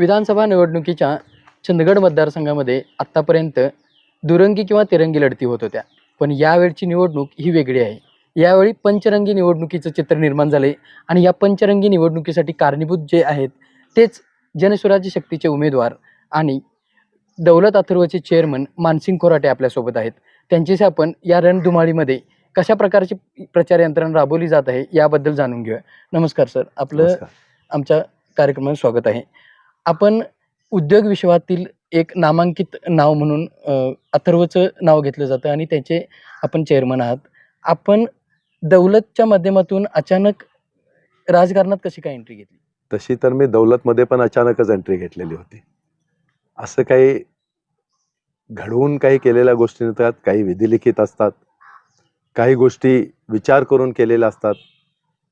विधानसभा निवडणुकीच्या चंदगड मतदारसंघामध्ये आत्तापर्यंत दुरंगी किंवा तिरंगी लढती होत होत्या. पण यावेळची निवडणूक ही वेगळी आहे. यावेळी पंचरंगी निवडणुकीचं चित्र निर्माण झाले आणि या पंचरंगी निवडणुकीसाठी कारणीभूत जे आहेत तेच जनस्वराज्य शक्तीचे उमेदवार आणि दौलत अथर्वचे चेअरमन मानसिंग खोराटे आपल्यासोबत आहेत. त्यांच्याशी आपण या रणधुमाळीमध्ये कशा प्रकारची प्रचार यंत्रणा राबवली जात आहे याबद्दल जाणून घेऊया. नमस्कार सर. आपलं. आमच्या कार्यक्रमात स्वागत आहे. आपण उद्योग विश्वातील एक नामांकित नाव म्हणून अथर्वचं नाव घेतलं जातं आणि त्याचे आपण चेअरमन आहात. आपण दौलतच्या माध्यमातून अचानक राजकारणात कशी काय एंट्री घेतली? तशी तर मी दौलतमध्ये पण अचानकच एंट्री घेतलेली होती. असं काही घडवून काही केलेल्या गोष्टी नसतात काही विधिलिखित असतात काही गोष्टी विचार करून केलेल्या असतात.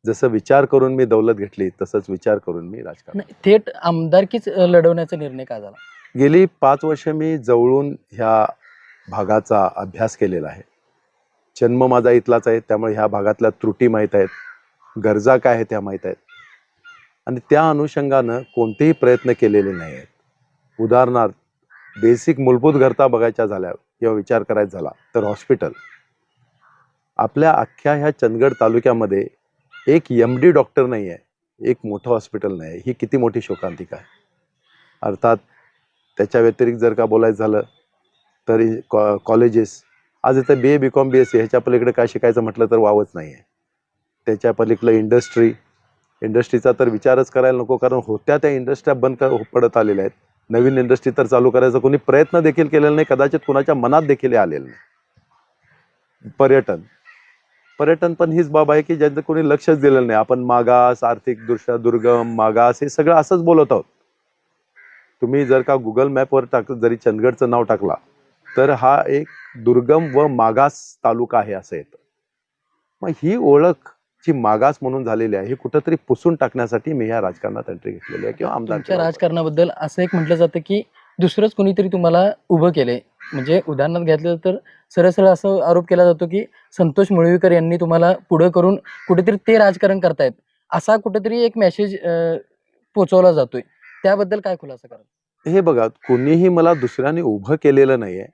जसं विचार करून मी दौलत घेतली तसंच विचार करून मी राजकारण नाही, थेट आमदारकीच अ, लढवण्याचा निर्णय का झाला? गेली पाच वर्ष मी जवळून ह्या भागाचा अभ्यास केलेला आहे. जन्म माझा इथलाच आहे त्यामुळे ह्या भागातल्या त्रुटी माहीत आहेत गरजा काय आहेत त्या माहीत आहेत. आणि त्या अनुषंगानं कोणतेही प्रयत्न केलेले नाही आहेत. उदाहरणार्थ बेसिक मूलभूत गरजा बघायच्या झाल्या किंवा विचार करायचा झाला तर हॉस्पिटल. आपल्या अख्ख्या ह्या चंदगड तालुक्यामध्ये एक एम डी डॉक्टर नाही आहे एक मोठं हॉस्पिटल नाही आहे ही किती मोठी शोकांतिका आहे. अर्थात त्याच्या व्यतिरिक्त जर का बोलायचं झालं तर कॉ कॉलेजेस आज इथं B A B com B S C ह्याच्या पलीकडे काय शिकायचं म्हटलं तर वावच नाही आहे त्याच्या पलीकडलं इंडस्ट्री इंडस्ट्रीचा तर विचारच करायला नको कारण होत्या त्या इंडस्ट्र्या बंद क- पडत आलेल्या आहेत. नवीन इंडस्ट्री तर चालू करायचा कोणी प्रयत्न देखील केलेला नाही कदाचित कुणाच्या मनात देखील आलेलं नाही. पर्यटन पर्यटन पण हीच बाब आहे की ज्यांचं कोणी लक्षच दिलेलं नाही. आपण मागास आर्थिकदृष्ट्या दुर्गम मागास हे सगळं असंच बोलत आहोत. तुम्ही जर का गुगल मॅपवर टाक जरी चंदगडचं नाव टाकला तर हा एक दुर्गम व मागास तालुका आहे असं येतं. मग ही ओळख जी मागास म्हणून झालेली आहे ही कुठंतरी पुसून टाकण्यासाठी मी या राजकारणात एंट्री घेतलेली आहे किंवा आमदार राजकारणाबद्दल असं एक म्हटलं जातं की दुसरंच कोणीतरी तुम्हाला उभं केलंय. म्हणजे उदाहरणार्थ घेतलं तर सरळ सरळ असं आरोप केला जातो की संतोष मुळवीकर यांनी तुम्हाला पुढं करून कुठेतरी ते राजकारण करतायत. असा कुठेतरी एक मेसेज पोचवला जातोय. त्याबद्दल काय खुलासा करा हे बघा कोणीही मला दुसऱ्याने उभं केलेलं नाहीये.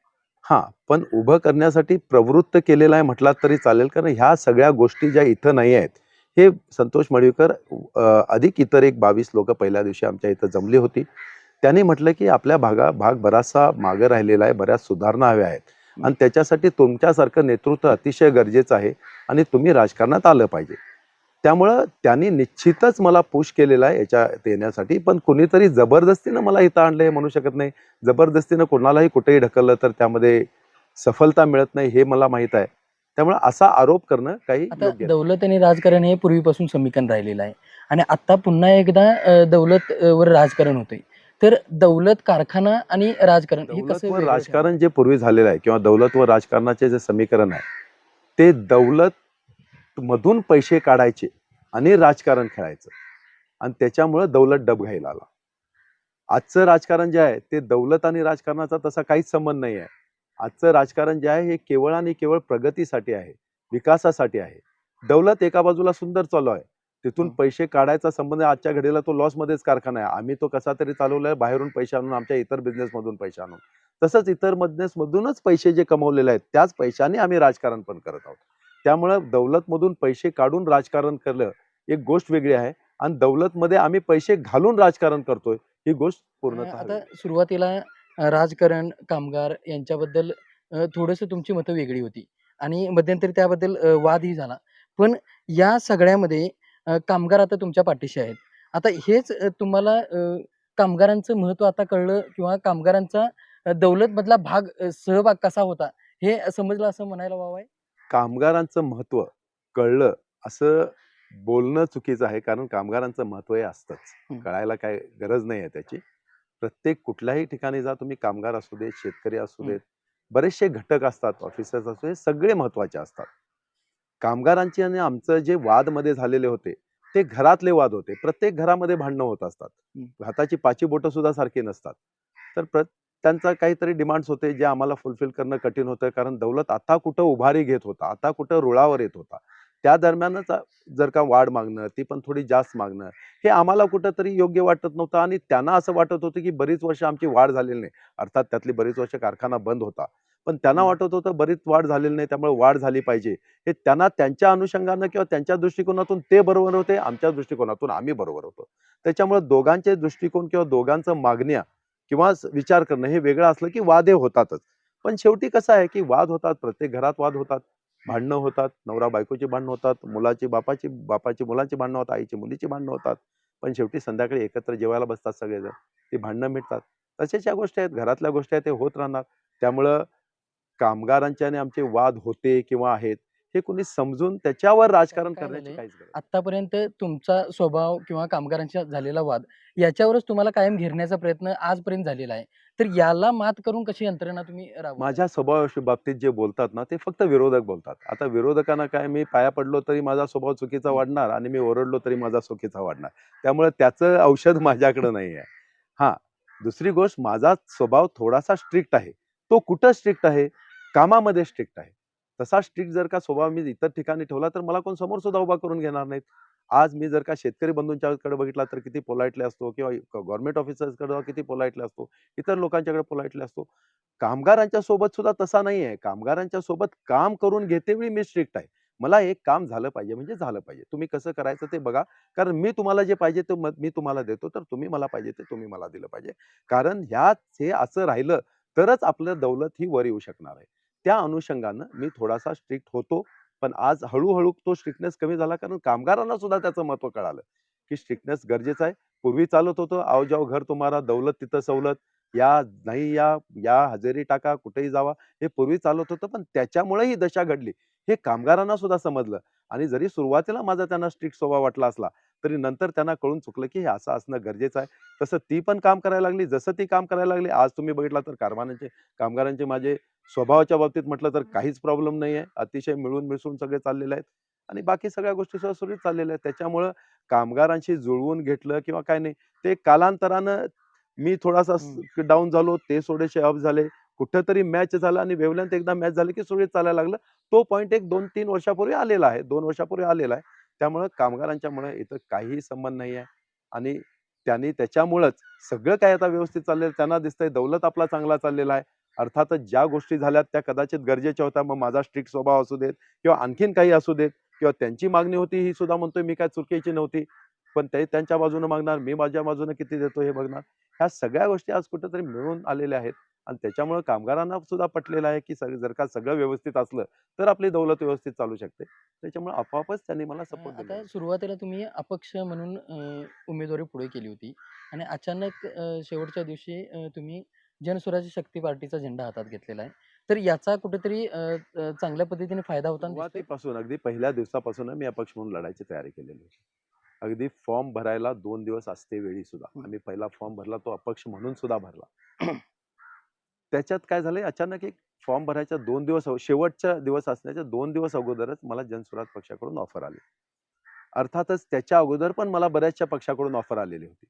हा पण उभं करण्यासाठी प्रवृत्त केलेलं आहे म्हटला तरी चालेल कारण ह्या सगळ्या गोष्टी ज्या इथं नाही आहेत हे संतोष मळवीकर अधिक इतर एक बावीस लोक पहिल्या दिवशी आमच्या इथं जमली होती. त्यांनी म्हटलं की आपल्या भागा भाग बराचसा मागं राहिलेला आहे बऱ्याच सुधारणा हव्या आहेत. आणि त्याच्यासाठी तुमच्यासारखं नेतृत्व अतिशय गरजेचं आहे आणि तुम्ही राजकारणात आलं पाहिजे. त्यामुळं त्यांनी निश्चितच मला पुश केलेला आहे याच्यात येण्यासाठी पण कुणीतरी जबरदस्तीनं मला इथं आणलं हे म्हणू शकत नाही. जबरदस्तीनं कोणालाही कुठेही ढकललं तर त्यामध्ये सफलता मिळत नाही हे मला माहीत आहे. त्यामुळे असा आरोप करणं काही. दौलत आणि राजकारण हे पूर्वीपासून समीकरण राहिलेलं आहे. आणि आता पुन्हा एकदा दौलत वर राजकारण होतंय. तर दौलत कारखाना आणि राजकारण हे दौलत कसं व वेगळं राजकारण जे पूर्वी झालेलं आहे किंवा दौलत व राजकारणाचे जे समीकरण आहे ते दौलत मधून पैसे काढायचे आणि राजकारण खेळायचं. आणि त्याच्यामुळं दौलत डबघाईला आला. आजचं राजकारण जे आहे ते दौलत आणि राजकारणाचा तसा काहीच संबंध नाही आहे. आजचं राजकारण जे आहे हे केवळ आणि केवळ प्रगतीसाठी आहे विकासासाठी आहे. दौलत एका बाजूला सुंदर चालू आहे तिथून हं. पैसे काढायचा संबंध. आजच्या घडीला तो लॉसमध्येच कारखाना आहे आम्ही तो कसा तरी चालवलाय बाहेरून पैसे आणून आमच्या इतर बिझनेसमधून पैसे आणून तसंच इतर बिझनेसमधूनच पैसे जे कमवलेले आहेत त्याच पैशाने आम्ही राजकारण पण करत आहोत त्यामुळं दौलतमधून पैसे काढून राजकारण केलं एक गोष्ट वेगळी आहे आणि दौलतमध्ये आम्ही पैसे घालून राजकारण करतोय ही गोष्ट अ, पूर्णतः आता. सुरुवातीला राजकारण कामगार यांच्याबद्दल थोडस तुमची मतं वेगळी होती आणि मध्यंतरी त्याबद्दल वादही झाला पण या सगळ्यामध्ये कामगार आता तुमच्या पाठीशी आहेत. आता हेच तुम्हाला कामगारांचं महत्त्व आता कळलं किंवा कामगारांचा अ, दौलतमधला भाग सहभाग कसा होता हे समजलं असं म्हणायला वाव आहे? कामगारांचं महत्त्व कळलं असं बोलणं चुकीचं आहे कारण कामगारांचं महत्त्व हे असतंच. कळायला काय गरज नाही आहे त्याची. प्रत्येक कुठल्याही ठिकाणी जा तुम्ही कामगार असू देत शेतकरी असू. देत बरेचसे घटक असतात ऑफिसर्स असू देत सगळे महत्त्वाचे असतात. कामगारांची आणि आमचं जे वादमध्ये झालेले होते ते घरातले वाद होते. प्रत्येक घरामध्ये भांडणं होत असतात. हाताची पाची बोटं सुद्धा सारखी नसतात. तर प्र त्यांचा काहीतरी डिमांड्स होते जे आम्हाला फुलफिल करणं कठीण होतं. कारण दौलत आता कुठं उभारी घेत होता आता कुठं रुळावर येत होता. त्या दरम्यानच जर का वाढ मागणं ती पण थोडी जास्त मागणं हे आम्हाला कुठंतरी योग्य वाटत नव्हतं आणि त्यांना असं वाटत होतं की बरीच वर्ष आमची वाढ झालेली नाही. अर्थात त्यातली बरीच वर्ष कारखाना बंद होता. पण त्यांना. वाटत होतं बरीच वाढ झालेली नाही त्यामुळे वाढ झाली पाहिजे. हे त्यांना त्यांच्या अनुषंगानं किंवा त्यांच्या दृष्टिकोनातून ते बरोबर होते आमच्या दृष्टिकोनातून आम्ही बरोबर होतो. त्याच्यामुळे दोघांचे दृष्टिकोन किंवा दोघांचं मागण्या किंवा विचार करणं हे वेगळं असलं की वाद होतातच. पण शेवटी कसं आहे की वाद होतात प्रत्येक घरात वाद होतात. भांडणं होतात नवरा बायकोची भांडणं होतात मुलाची बापाची बापाची मुलाची भांडणं होतात आईची मुलीची भांडणं होतात. पण शेवटी संध्याकाळी एकत्र जेवायला बसतात सगळेजण. ती भांडणं मिटतात. तसेच या गोष्टी आहेत. घरातल्या गोष्टी आहेत ते होत राहणार. त्यामुळं कामगारांच्याने आणि आमचे वाद होते किंवा आहेत. हे कोणी समजून त्याच्यावर राजकारण करण्याची काहीच गरज. आतापर्यंत तुमचा स्वभाव किंवा कामगारांचा झालेला वाद याच्यावरच तुम्हाला कायम घेरण्याचा प्रयत्न आजपर्यंत झालेला आहे. तर याला मात करून कशी यंत्रणा तुम्ही? माझ्या स्वभावाशी बाबतीत जे बोलतात ना ते फक्त विरोधक बोलतात. आता विरोधकांना काय मी पाया पडलो तरी माझा स्वभाव चुकीचा. वाढणार आणि मी ओरडलो तरी माझा चुकीचा वाढणार. त्यामुळे त्याचं औषध माझ्याकडे नाही आहे हा दुसरी गोष्ट माझा स्वभाव थोडासा स्ट्रिक्ट आहे. तो कुठं स्ट्रिक्ट आहे? कामामध्ये स्ट्रिक्ट आहे. तसा स्ट्रिक्ट जर का स्वभाव मी इतर ठिकाणी ठेवला तर मला कोण समोर सुद्धा उभा करून घेणार नाहीत. आज मी जर का शेतकरी बंधूंच्याकडे बघितला तर किती पोलाईटले असतो किंवा गव्हर्नमेंट ऑफिसर्सकडे किती पोलाईटले असतो इतर लोकांच्याकडे पोलाईटले असतो. कामगारांच्या सोबत सुद्धा तसा नाही आहे. कामगारांच्या सोबत काम करून घेतेवेळी मी स्ट्रिक्ट आहे. मला एक काम झालं पाहिजे म्हणजे झालं पाहिजे. तुम्ही कसं करायचं ते बघा. कारण मी तुम्हाला जे पाहिजे ते मी तुम्हाला देतो तर तुम्ही मला पाहिजे ते तुम्ही मला दिलं पाहिजे. कारण ह्याच हे असं राहिलं तरच आपलं दौलत ही वर येऊ शकणार आहे. त्या अनुषंगानं मी थोडासा स्ट्रिक्ट होतो. पण आज हळूहळू तो स्ट्रिक्टनेस कमी झाला. कारण कामगारांना सुद्धा त्याचं महत्त्व कळालं की स्ट्रिक्टनेस गरजेचं आहे. पूर्वी चालत होतं आव जाओ घर तुम्हाला दौलत तिथं सवलत. या नाही या या हजेरी टाका कुठेही जावा. हे पूर्वी चालत होतं पण त्याच्यामुळे ही दशा घडली. हे कामगारांना सुद्धा समजलं. आणि जरी सुरुवातीला माझा त्यांना स्ट्रिक्ट स्वभाव वाटला असला तरी नंतर त्यांना कळून चुकलं की हे असं असणं गरजेचं आहे. तसं ती पण काम करायला लागली. जसं ती काम करायला लागली आज तुम्ही बघितला तर कारखान्याचे कामगारांचे माझे स्वभावाच्या बाबतीत म्हटलं तर काहीच प्रॉब्लेम नाही आहे. अतिशय मिळून मिसळून सगळे चाललेले आहेत आणि बाकी सगळ्या गोष्टी सुद्धा सुरळीत चाललेल्या आहेत. त्याच्यामुळं कामगारांशी जुळवून घेतलं किंवा काय नाही ते कालांतरानं मी थोडासा डाऊन झालो ते थोडेसे अप झाले. कुठेतरी मॅच झाला आणि वेवल्यात एकदा मॅच झाली की सुरळीत चालायला लागलं. तो पॉईंट एक दोन तीन वर्षापूर्वी आलेला आहे. दोन वर्षापूर्वी आलेला आहे. त्यामुळं कामगारांच्यामुळे इथं काहीही संबंध नाही आहे आणि त्यांनी त्याच्यामुळंच सगळं काय आता व्यवस्थित चाललेलं त्यांना दिसतंय दौलत आपला चांगला चाललेला आहे. अर्थातच ज्या गोष्टी झाल्यात त्या कदाचित गरजेच्या होत्या मग माझा स्ट्रिक्ट स्वभाव असू देत किंवा आणखीन काही असू देत किंवा त्यांची मागणी होती ही सुद्धा म्हणतोय मी काय चुकीची नव्हती. पण ते त्यांच्या बाजूने मागणार मी माझ्या बाजूने किती देतो हे बघणार. ह्या सगळ्या गोष्टी आज कुठेतरी मिळून आलेल्या आहेत. आणि त्याच्यामुळे कामगारांना सुद्धा पटलेलं आहे की जर का सगळं व्यवस्थित असलं तर आपली दौलत व्यवस्थित चालू शकते. त्याच्यामुळे आपोआपच त्यांनी मला सपोर्ट आता दिला सुरुवातीला तुम्ही अपक्ष म्हणून उमेदवारी पुढे केली होती आणि अचानक शेवटच्या दिवशी तुम्ही जनस्वराज्य शक्ती पार्टीचा झेंडा हातात घेतलेला आहे. तर याचा कुठेतरी चांगल्या पद्धतीने फायदा दिसतोय? सुरुवातीपासून अगदी पहिल्या दिवसापासून मी अपक्ष म्हणून लढायची तयारी केलेली होती. अगदी फॉर्म भरायला दोन दिवस असते वेळी सुद्धा. आम्ही पहिला फॉर्म भरला तो अपक्ष म्हणून सुद्धा भरला. त्याच्यात काय झालंय अचानक एक फॉर्म भरायच्या दोन दिवस शेवटच्या दिवस असण्याच्या दोन दिवस अगोदरच मला जनसुराज पक्षाकडून ऑफर आली. अर्थातच त्याच्या अगोदर पण मला बऱ्याचशा पक्षाकडून ऑफर आलेली होती.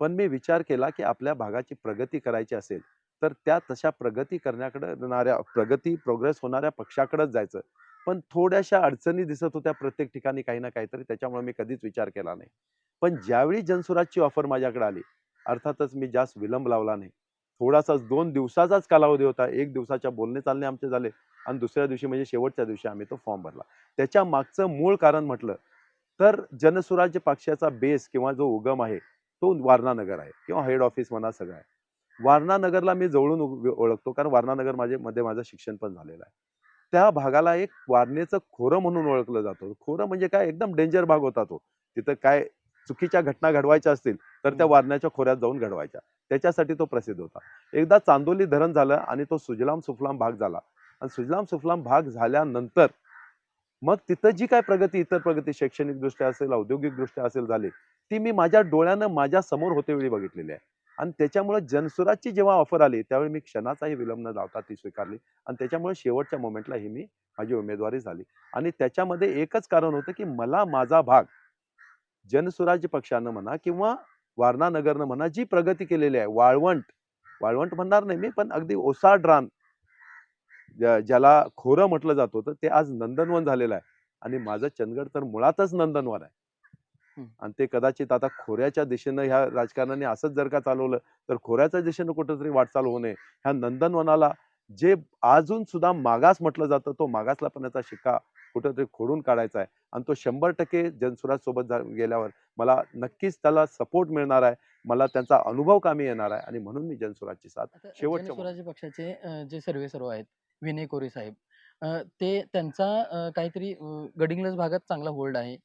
पण मी विचार केला की आपल्या भागाची प्रगती करायची असेल तर त्या तशा प्रगती करण्याकडे येणाऱ्या प्रगती प्रोग्रेस होणाऱ्या पक्षाकडेच जायचं. पण थोड्याशा अडचणी दिसत होत्या प्रत्येक ठिकाणी काही ना काहीतरी त्याच्यामुळे मी कधीच विचार केला नाही. पण ज्यावेळी जनसुराजची ऑफर माझ्याकडे आली अर्थातच मी जास्त विलंब लावला नाही थोडासा दोन दिवसाचाच कालावधी होता. एक दिवसाच्या बोलणे चालणे आमचे झाले आणि दुसऱ्या दिवशी म्हणजे शेवटच्या दिवशी आम्ही तो फॉर्म भरला. त्याच्या मागचं मूळ कारण म्हटलं तर जनसुराज्य पक्षाचा बेस किंवा जो उगम आहे तो वारणानगर आहे किंवा हेड ऑफिस म्हणा सगळं आहे. वारणानगरला मी जवळून ओळखतो कारण वारणानगर माझे मध्ये माझं शिक्षण पण झालेलं आहे. त्या भागाला एक वारणेचं खोरं म्हणून ओळखलं जातं. खोरं म्हणजे काय? एकदम डेंजर भाग होता तो. तिथं काय चुकीच्या घटना घडवायच्या असतील तर त्या. वारण्याच्या खोऱ्यात जाऊन घडवायच्या. त्याच्यासाठी तो प्रसिद्ध होता. एकदा चांदोली धरण झालं आणि तो सुजलाम सुफलाम भाग झाला. आणि सुजलाम सुफलाम भाग झाल्यानंतर मग तिथं जी काय प्रगती इतर प्रगती शैक्षणिक दृष्ट्या असेल औद्योगिकदृष्ट्या असेल झाली ती मी माझ्या डोळ्यानं माझ्यासमोर होते वेळी बघितलेली आहे. आणि त्याच्यामुळे जनसुराजची जेव्हा ऑफर आली त्यावेळी मी क्षणाचाही विलंब न लावता ती स्वीकारली. आणि त्याच्यामुळे शेवटच्या मोमेंटला ही मी माझी उमेदवारी झाली. आणि त्याच्यामध्ये एकच कारण होतं की मला माझा भाग जनसुराज्य पक्षानं म्हणा किंवा वारणा नगरनं म्हणा जी प्रगती केलेली आहे. वाळवंट वाळवंट म्हणणार नाही मी पण अगदी ओसाड रान ज्या- ज्याला खोरं म्हटलं जात होतं ते आज नंदनवन झालेलं आहे. आणि माझं चंदगड तर मुळातच नंदनवन आहे. आणि ते कदाचित आता खोऱ्याच्या दिशेनं ह्या राजकारणाने असंच जर का चालवलं तर खोऱ्याच्या दिशेनं कुठंतरी वाटचाल होऊ नये. ह्या नंदनवनाला जे अजून सुद्धा मागास म्हटलं जातं तो मागासलापणाचा शिक्का कुठंतरी खोडून काढायचा आहे. आणि तो शंभर टक्के जनसुराज सोबत गेल्यावर मला नक्कीच त्याला सपोर्ट मिळणार आहे. मला त्यांचा अनुभव कामी येणार आहे आणि म्हणून मी जनसुराजची साथ आता शेवटचं जनस्वराज्य पक्षाचे जे सर्वे सर्व आहेत विनय कोरे साहेब ते त्यांचा काहीतरी गडिंग्लज भागात चांगला होल्ड आहे.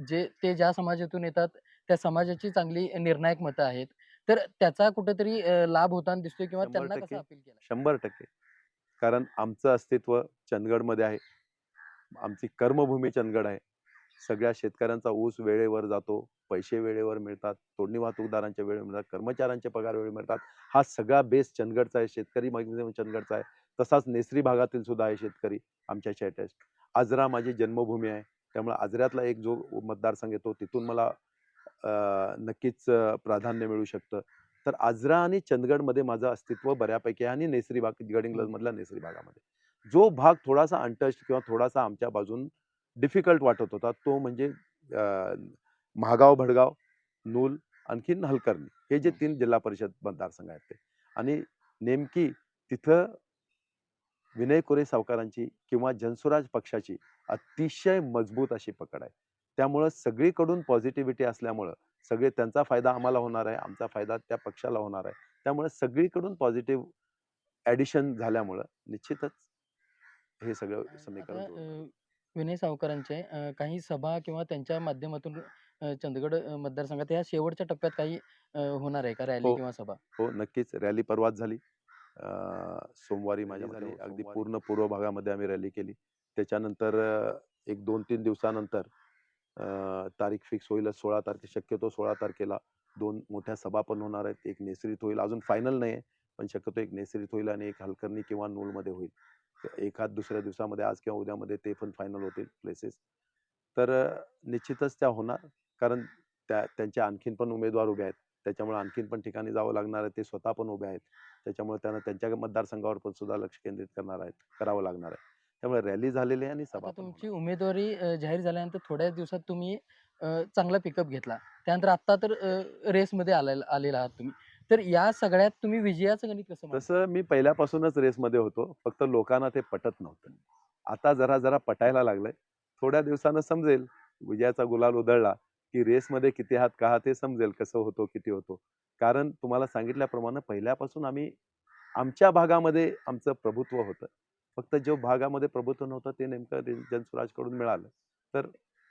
जे ते ज्या समाजातून येतात त्या समाजाची चांगली निर्णायक मतं आहेत. तर त्याचा कुठेतरी लाभ होताना दिसतोय किंवा शंभर त्यांना टक्के. कसं अपील केलं? शंभर टक्के. कारण आमचं अस्तित्व चंदगडमध्ये आहे. आमची कर्मभूमी चंदगड आहे. सगळ्या शेतकऱ्यांचा ऊस वेळेवर जातो पैसे वेळेवर मिळतात तोडणी वाहतूकदारांच्या वेळेवर मिळतात कर्मचाऱ्यांचे पगार वेळेवर मिळतात. हा सगळा बेस चंदगडचा आहे. शेतकरी चंदगडचा आहे. तसाच नेसरी भागातील सुद्धा आहे शेतकरी आमच्याशी अटॅच आजरा माझी जन्मभूमी आहे. त्यामुळे आजऱ्यातला एक जो मतदारसंघ येतो तिथून मला नक्कीच प्राधान्य मिळू शकतं. तर आजरा आणि चंदगडमध्ये माझं अस्तित्व बऱ्यापैकी आहे आणि नेसरी भाग गडिंग्लज मधल्या नेसरी भागामध्ये. जो भाग थोडासा अनटच किंवा थोडासा आमच्या बाजून डिफिकल्ट वाटत होता तो म्हणजे महागाव भडगाव नूल आणखीन हलकर्णी हे जे तीन जिल्हा परिषद मतदारसंघ आहेत ते. आणि नेमकी तिथं विनय कोरे सावकारांची किंवा जनसुराज पक्षाची अतिशय मजबूत अशी पकड आहे. त्यामुळं सगळीकडून पॉझिटिव्हिटी असल्यामुळं सगळे त्यांचा फायदा आम्हाला होणार आहे आमचा फायदा त्या पक्षाला होणार आहे. त्यामुळे सगळीकडून पॉझिटिव्ह ॲडिशन झाल्यामुळं निश्चितच हे सगळं समीकरण विनय सावकारांचे काही सभा किंवा त्यांच्या माध्यमातून चंदगड मतदारसंघात या शेवटच्या टप्प्यात काही होणार आहे का रॅली हो. किंवा सभा? हो नक्कीच. रॅली परवाच झाली. सोमवारी माझ्या झाली, झाली अगदी. पूर्ण पूर्व भागामध्ये आम्ही रॅली केली. त्याच्यानंतर एक दोन तीन दिवसानंतर तारीख फिक्स होईल सोळा तारखे शक्यतो सोळा तारखेला दोन मोठ्या सभा पण होणार आहेत. एक नेसरीत होईल. अजून फायनल नाही आहे पण शक्यतो एक नेसरीत होईल आणि एक हलकर्णी किंवा नूलमध्ये होईल. एखाद दुसऱ्या दिवसामध्ये आज किंवा उद्यामध्ये ते पण फायनल होतील प्लेसेस तर निश्चितच त्या होणार. कारण त्या त्यांचे आणखीन पण उमेदवार उभे आहेत. त्याच्यामुळे आणखीन पण ठिकाणी जावं लागणार आहे. ते स्वतः पण उभे आहेत. त्याच्यामुळे त्यांना त्यांच्या मतदारसंघावर पण सुद्धा लक्ष केंद्रित करणार आहेत करावं लागणार आहे. त्यामुळे रॅली झालेली आहे आणि सभा तुमची. उमेदवारी जाहीर झाल्यानंतर थोड्याच दिवसात तुम्ही चांगला पिकअप घेतला. त्यानंतर आता तर रेसमध्ये आलेला आलेला आहात तुम्ही. तर या सगळ्यात तुम्ही विजयाचं गणित कसं? तसं मी पहिल्यापासूनच रेसमध्ये होतो. फक्त लोकांना ते पटत नव्हतं. आता जरा जरा पटायला लागलंय. थोड्या दिवसानं समजेल. विजयाचा गुलाल उधळला की रेसमध्ये किती आहात का ते समजेल कसं होतो किती होतो. कारण तुम्हाला सांगितल्याप्रमाणे पहिल्यापासून आम्ही आमच्या भागामध्ये आमचं प्रभुत्व होतं. फक्त जो भागामध्ये प्रभुत्व नव्हतं ते नेमकं जनसुराजकडून मिळालं. तर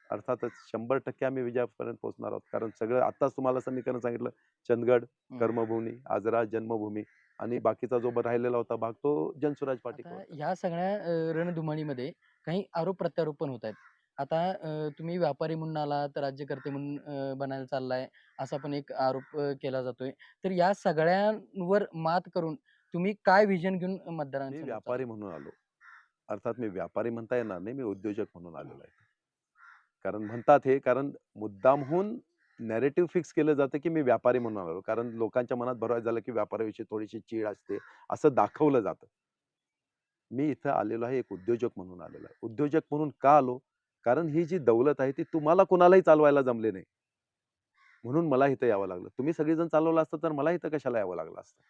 अर्थातच शंभर टक्के आम्ही विजयापर्यंत पोहोचणार आहोत. कारण सगळं आत्ताच तुम्हाला समीकरण सांगितलं. चंदगड. कर्मभूमी आजरा जन्मभूमी आणि बाकीचा जो राहिलेला होता भाग तो जनसुराज आता ह्या सगळ्या रणधुमाळीमध्ये काही आरोप प्रत्यारोप पण होत आहेत. आता तुम्ही व्यापारी म्हणून आला तर राज्यकर्ते म्हणून बनायला चाललाय असा पण एक आरोप केला जातोय. तर या सगळ्यांवर मात करून तुम्ही काय विजन घेऊन मी मतदारांसमोर व्यापारी म्हणून आलो. अर्थात मी व्यापारी म्हणता येणार नाही मी उद्योजक म्हणून आलेलो आहे. कारण म्हणतात हे कारण मुद्दामहून नॅरेटिव्ह फिक्स केलं जातं की मी व्यापारी म्हणून आलो कारण लोकांच्या मनात भरवायचं झालं की व्यापाराविषयी थोडीशी चीड असते असं दाखवलं जातं. मी इथं आलेलो आहे एक उद्योजक म्हणून आलेलो आहे. उद्योजक म्हणून का आलो? कारण ही जी दौलत आहे ती तुम्हाला कुणालाही चालवायला जमले नाही. म्हणून मला इथं यावं लागलं. तुम्ही सगळेजण चालवलं असतं तर मला इथं कशाला यावं लागलं असतं?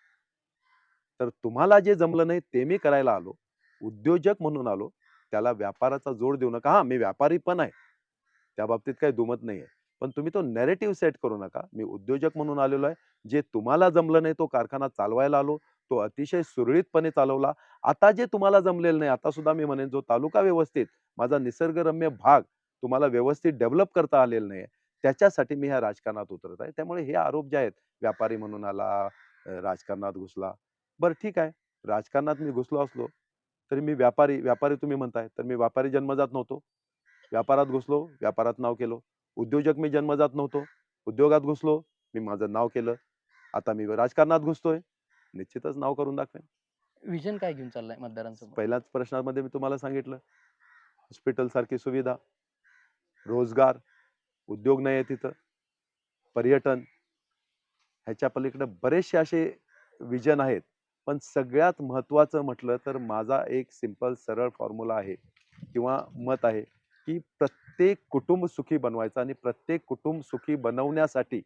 तर तुम्हाला जे जमलं नाही ते मी करायला आलो. उद्योजक म्हणून आलो. त्याला व्यापाराचा जोड देऊ नका. हा मी व्यापारी पण आहे. त्या बाबतीत काही दुमत नाही आहे पण तुम्ही तो नॅरेटिव्ह सेट करू नका. मी उद्योजक म्हणून आलेलो आहे. जे तुम्हाला जमलं नाही तो कारखाना चालवायला आलो. तो अतिशय सुरळीतपणे चालवला. आता जे तुम्हाला जमलेलं नाही आता सुद्धा मी म्हणेन जो तालुका व्यवस्थित माझा निसर्गरम्य भाग तुम्हाला व्यवस्थित डेव्हलप करता आलेला नाही त्याच्यासाठी मी ह्या राजकारणात उतरत आहे. त्यामुळे हे आरोप जे आहेत व्यापारी म्हणून आला राजकारणात घुसला बरं ठीक आहे. राजकारणात मी घुसलो असलो तरी मी व्यापारी व्यापारी तुम्ही म्हणताय तर मी व्यापारी जन्मजात नव्हतो. व्यापारात घुसलो व्यापारात नाव केलं. उद्योजक मी जन्मजात नव्हतो. उद्योगात घुसलो मी माझं नाव केलं. आता मी राजकारणात घुसतोय. निश्चितच नाव करून दाखवेन. विजन काय घेऊन चाललाय मतदारांसमोर? पहिल्याच प्रश्नामध्ये मी तुम्हाला सांगितलं. हॉस्पिटल सारखी सुविधा रोजगार उद्योग नाही आहे तिथं. पर्यटन ह्याच्या पलीकडे बरेचसे असे विजन आहेत. पण सगळ्यात महत्त्वाचं म्हटलं तर माझा एक सिंपल सरळ फॉर्म्युला आहे किंवा मत आहे की प्रत्येक कुटुंब सुखी बनवायचं आणि प्रत्येक कुटुंब सुखी बनवण्यासाठी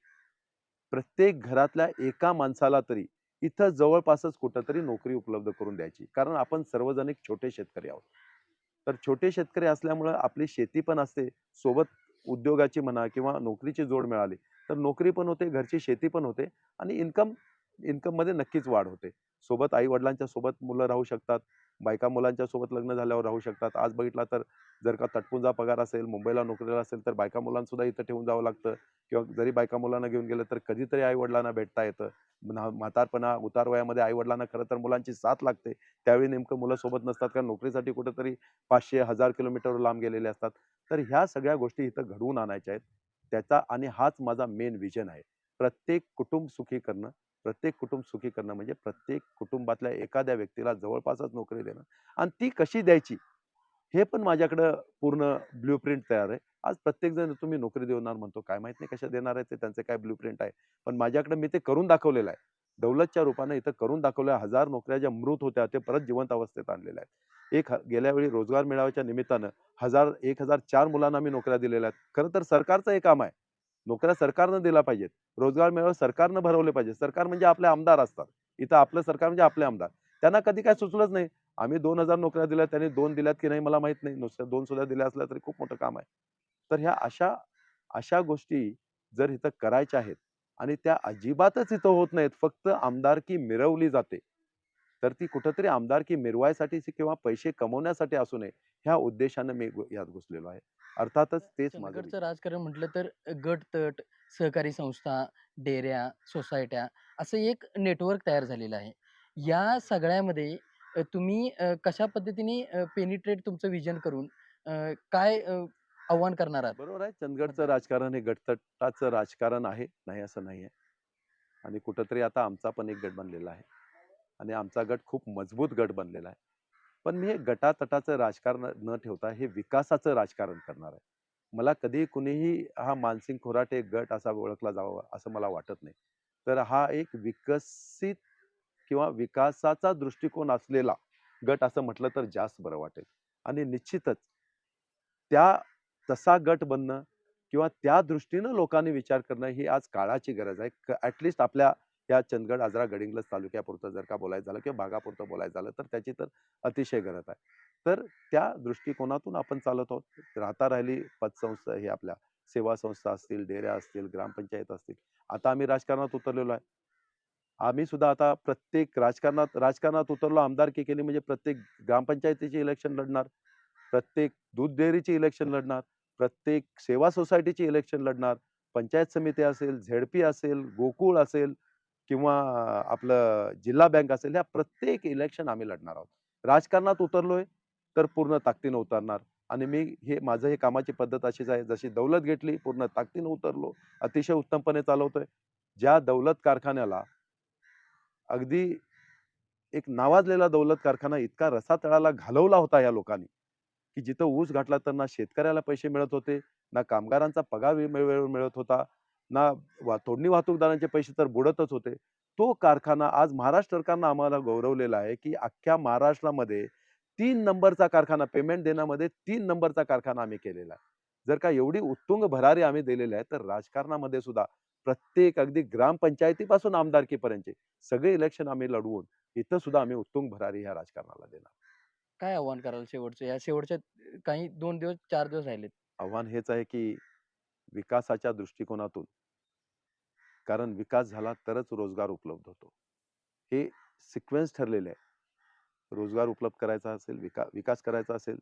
प्रत्येक घरातल्या एका माणसाला तरी इथं जवळपासच कुठंतरी नोकरी उपलब्ध करून द्यायची. कारण आपण सर्वजण एक छोटे शेतकरी आहोत. तर छोटे शेतकरी असल्यामुळं आपली शेती पण असते. सोबत उद्योगाची म्हणा किंवा नोकरीची जोड मिळाली तर नोकरी पण होते घरची शेती पण होते आणि इन्कम इन्कममध्ये नक्कीच वाढ होते. सोबत आई वडिलांच्या सोबत मुलं राहू शकतात बायका मुलांच्या सोबत लग्न झाल्यावर राहू शकतात. आज बघितला तर जर का तटपुंजा पगार असेल मुंबईला नोकरीला असेल तर बायका मुलांसुद्धा इथं ठेवून जावं लागतं किंवा जरी बायका मुलांना घेऊन गेलं तर कधीतरी आई वडिलांना भेटता येतं. म्हातारपणा उतार वयामध्ये आई वडिलांना खरं तर मुलांची साथ लागते. त्यावेळी नेमकं मुलं सोबत नसतात कारण नोकरीसाठी कुठेतरी पाचशे हजार किलोमीटर लांब गेलेले असतात. तर ह्या सगळ्या गोष्टी इथं घडवून आणायच्या आहेत. त्याचा आणि हाच माझा मेन विजन आहे. प्रत्येक कुटुंब सुखी करणं प्रत्येक कुटुंब सुखी करणं म्हणजे प्रत्येक कुटुंबातल्या एखाद्या व्यक्तीला जवळपासच नोकरी देणं. आणि ती कशी द्यायची? हे पण माझ्याकडं पूर्ण ब्ल्यू प्रिंट तयार आहे. आज प्रत्येक जण तुम्ही नोकरी देणार म्हणतो काय माहीत नाही कशा देणार आहे ते त्यांचे काय ब्ल्यू प्रिंट आहे. पण माझ्याकडे मी ते करून दाखवलेलं आहे. दौलतच्या रूपाने इथं करून दाखवल्या हजार नोकऱ्या ज्या मृत होत्या ते परत जिवंत अवस्थेत आणलेल्या आहेत. एक ह- गेल्या वेळी रोजगार मेळाव्याच्या निमित्तानं हजार एक हजार चार मुलांना मी नोकऱ्या दिलेल्या आहेत. खरं तर सरकारचं हे काम आहे. नोकऱ्या सरकारनं दिला पाहिजेत. रोजगार मेळावे सरकारनं भरवले पाहिजे सरकार म्हणजे आपले आमदार असतात. इथं आपलं सरकार म्हणजे आपले आमदार. त्यांना कधी काय सुचलंच नाही. आम्ही दोन हजार नोकऱ्या दिल्या त्यांनी दोन दिल्यात की नाही मला माहीत नाही. नुसत्या दोन सुद्धा दिल्या असल्या तरी खूप मोठं काम आहे. तर ह्या अशा अशा गोष्टी जर इथं करायच्या आहेत आणि त्या अजिबातच इथं होत नाहीत. फक्त आमदारकी मिरवली जाते. तर ती कुठंतरी आमदारकी मिरवायसाठी किंवा पैसे कमवण्यासाठी असू नये ह्या उद्देशानं मी यात घुसलेलो आहे. अर्थातच तेच माझं राजकारण म्हटलं तर गट तट सहकारी संस्था डेऱ्या सोसायट्या असं एक नेटवर्क तयार झालेलं आहे. या सगळ्यामध्ये तुम्ही कशा पद्धतीने पेनिट्रेट तुमचं विजन करून काय आव्हान करणार आहात? बरोबर आहे. चंदगडचं राजकारण हे गटतटाचं राजकारण आहे नाही असं नाही आहे आणि कुठंतरी आता आमचा पण एक गट बनलेला आहे. आणि आमचा गट खूप मजबूत गट बनलेला आहे. पण मी हे गटातटाचं राजकारण न ठेवता हे विकासाचं राजकारण करणार आहे. मला कधी कुणीही हा मानसिंग खोराटे गट असा ओळखला जावा असं मला वाटत नाही. तर हा एक विकसित किंवा विकासाचा दृष्टिकोन असलेला गट असं म्हटलं तर जास्त बरं वाटेल. आणि निश्चितच त्या तसा गट बनणं किंवा त्या दृष्टीनं लोकांनी विचार करणं ही आज काळाची गरज आहे. ॲटलिस्ट आपल्या या चंदगड आजरा गडिंग्लज तालुक्यापुरतं जर का बोलायचं झालं किंवा भागापुरतं बोलायचं झालं तर त्याची तर अतिशय गरज आहे. तर त्या दृष्टिकोनातून आपण चालत आहोत. राहता राहिली पतसंस्था हे आपल्या सेवा संस्था असतील डेऱ्या असतील ग्रामपंचायत असतील. आता आम्ही राजकारणात उतरलेलो आहे. आम्ही सुद्धा आता प्रत्येक राजकारणात राजकारणात उतरलो आमदारकी केली म्हणजे प्रत्येक ग्रामपंचायतीची इलेक्शन लढणार प्रत्येक दूध डेअरीची इलेक्शन लढणार प्रत्येक सेवा सोसायटीची इलेक्शन लढणार पंचायत समिती असेल झेडपी असेल गोकुळ असेल किंवा आपलं जिल्हा बँक असेल ह्या प्रत्येक इलेक्शन आम्ही लढणार आहोत. राजकारणात उतरलोय तर पूर्ण ताकदीनं उतरणार. आणि मी हे माझं हे कामाची पद्धत अशीच आहे जशी दौलत घेतली पूर्ण ताकदीनं उतरलो अतिशय उत्तमपणे चालवतोय. ज्या दौलत कारखान्याला अगदी एक नावाजलेला दौलत कारखाना इतका रसातळाला घालवला होता या लोकांनी की जिथं ऊस घातला तर ना शेतकऱ्याला पैसे मिळत होते ना कामगारांचा पगार वेळ- वेळेवर मिळत होता ना वा तोडणी वाहतूकदारांचे पैसे तर बुडतच होते. तो कारखाना आज महाराष्ट्र सरकारनं आम्हाला गौरवलेला आहे की अख्ख्या महाराष्ट्रामध्ये तीन नंबरचा कारखाना पेमेंट देण्यामध्ये तीन नंबरचा कारखाना आम्ही केलेला आहे. जर का एवढी उत्तुंग भरारी आम्ही दिलेली आहे तर राजकारणामध्ये सुद्धा प्रत्येक अगदी ग्रामपंचायतीपासून आमदारकीपर्यंतचे सगळे इलेक्शन आम्ही लढवून इथं सुद्धा आम्ही उत्तुंग भरारी ह्या राजकारणाला देणार. काय आव्हान कराल शेवटचं? या शेवटच्या काही दोन दिवस चार दिवस राहिलेत. आव्हान हेच आहे की विकासाच्या दृष्टिकोनातून कारण विकास झाला तरच रोजगार उपलब्ध होतो. हे सिक्वेन्स ठरलेले आहे. रोजगार उपलब्ध करायचा असेल विका विकास करायचा असेल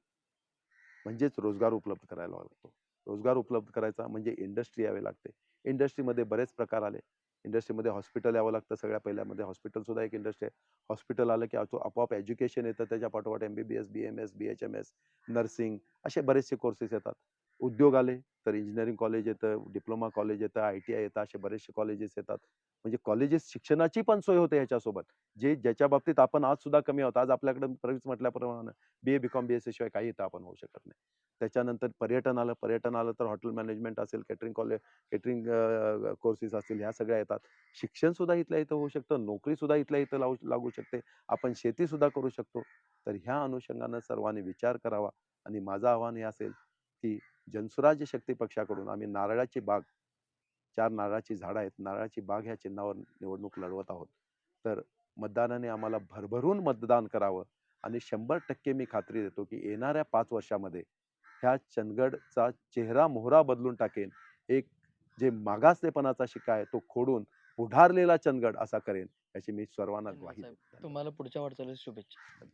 म्हणजेच रोजगार उपलब्ध करायला लागतो. रोजगार उपलब्ध करायचा म्हणजे इंडस्ट्री यावी लागते. इंडस्ट्रीमध्ये बरेच प्रकार आले. इंडस्ट्रीमध्ये हॉस्पिटल यावं लागतं सगळ्या पहिल्यामध्ये. हॉस्पिटल सुद्धा एक इंडस्ट्री आहे. हॉस्पिटल आलं की आपोआप एज्युकेशन येतं त्याच्या पाठोपाठ M B B S B M S B H M S nursing असे बरेचसे कोर्सेस येतात. उद्योग आले तर इंजिनिअरिंग कॉलेज येतं डिप्लोमा कॉलेज येतं आय टी आय येतं असे बरेचसे कॉलेजेस येतात. म्हणजे कॉलेजेस शिक्षणाची पण सोय होते ह्याच्यासोबत जे ज्याच्या बाबतीत आपण आज सुद्धा कमी आहोत. आज आपल्याकडे प्रवीच म्हटल्याप्रमाणे बी A B com B S शिवाय काही इथं आपण होऊ शकत नाही. त्याच्यानंतर पर्यटन आलं. पर्यटन आलं तर हॉटेल मॅनेजमेंट असेल केटरिंग कॉलेज केटरिंग कोर्सेस असतील ह्या सगळ्या येतात. शिक्षण सुद्धा इथल्या इथं होऊ शकतं. नोकरी सुद्धा इथल्या इथं लावू लागू शकते. आपण शेती सुद्धा करू शकतो. तर ह्या अनुषंगानं सर्वांनी विचार करावा. आणि माझं आव्हान हे असेल की जनसुराज्य शक्ती पक्षाकडून आम्ही नारळाची बाग चार नारळाची झाडं आहेत नारळाची बाग ह्या चिन्हावर निवडणूक लढवत आहोत. तर मतदानाने आम्हाला भरभरून मतदान करावं आणि शंभर टक्के मी खात्री देतो की येणाऱ्या पाच वर्षामध्ये ह्या चंदगडचा चेहरा मोहरा बदलून टाकेन. एक जे मागासलेपणाचा शिका आहे तो खोडून पुढारलेला चंदगड असा करेन याची मी सर्वांना ग्वाही तुम्हाला पुढच्या वाटचालीस शुभेच्छा.